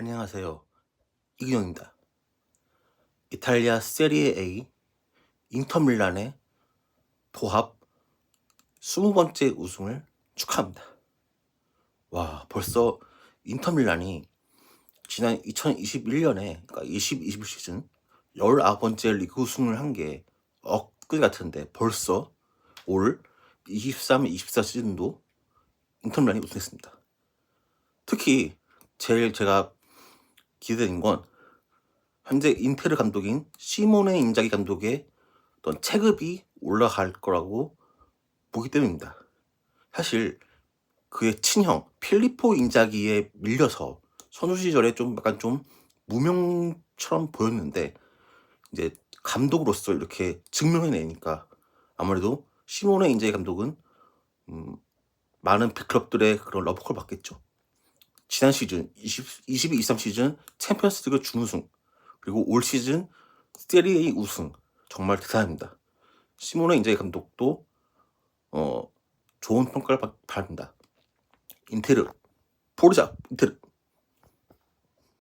안녕하세요. 이근영입니다. 이탈리아 세리에 A 인터밀란의 도합 20번째 우승을 축하합니다. 와, 벌써 인터밀란이 지난 2021년에 그러니까 20, 21 시즌 19번째 리그 우승을 한 게 엊그제 같은데 벌써 올 23, 24 시즌도 인터밀란이 우승했습니다. 특히 제일 제가 기대되는 건 현재 인테르 감독인 시모네 인자기 감독의 어떤 체급이 올라갈 거라고 보기 때문입니다. 사실 그의 친형 필리포 인자기에 밀려서 선수 시절에 좀 약간 좀 무명처럼 보였는데 이제 감독으로서 이렇게 증명해내니까 아무래도 시모네 인자기 감독은 음, 많은 빅클럽들의 그런 러브콜 받겠죠. 지난 시즌 20, 22, 23 시즌 챔피언스리그 준우승 그리고 올 시즌 세리에 우승 정말 대단합니다. 시모네 인자기 감독도 어, 좋은 평가를 받, 받는다. 인테르, 포르자, 인테르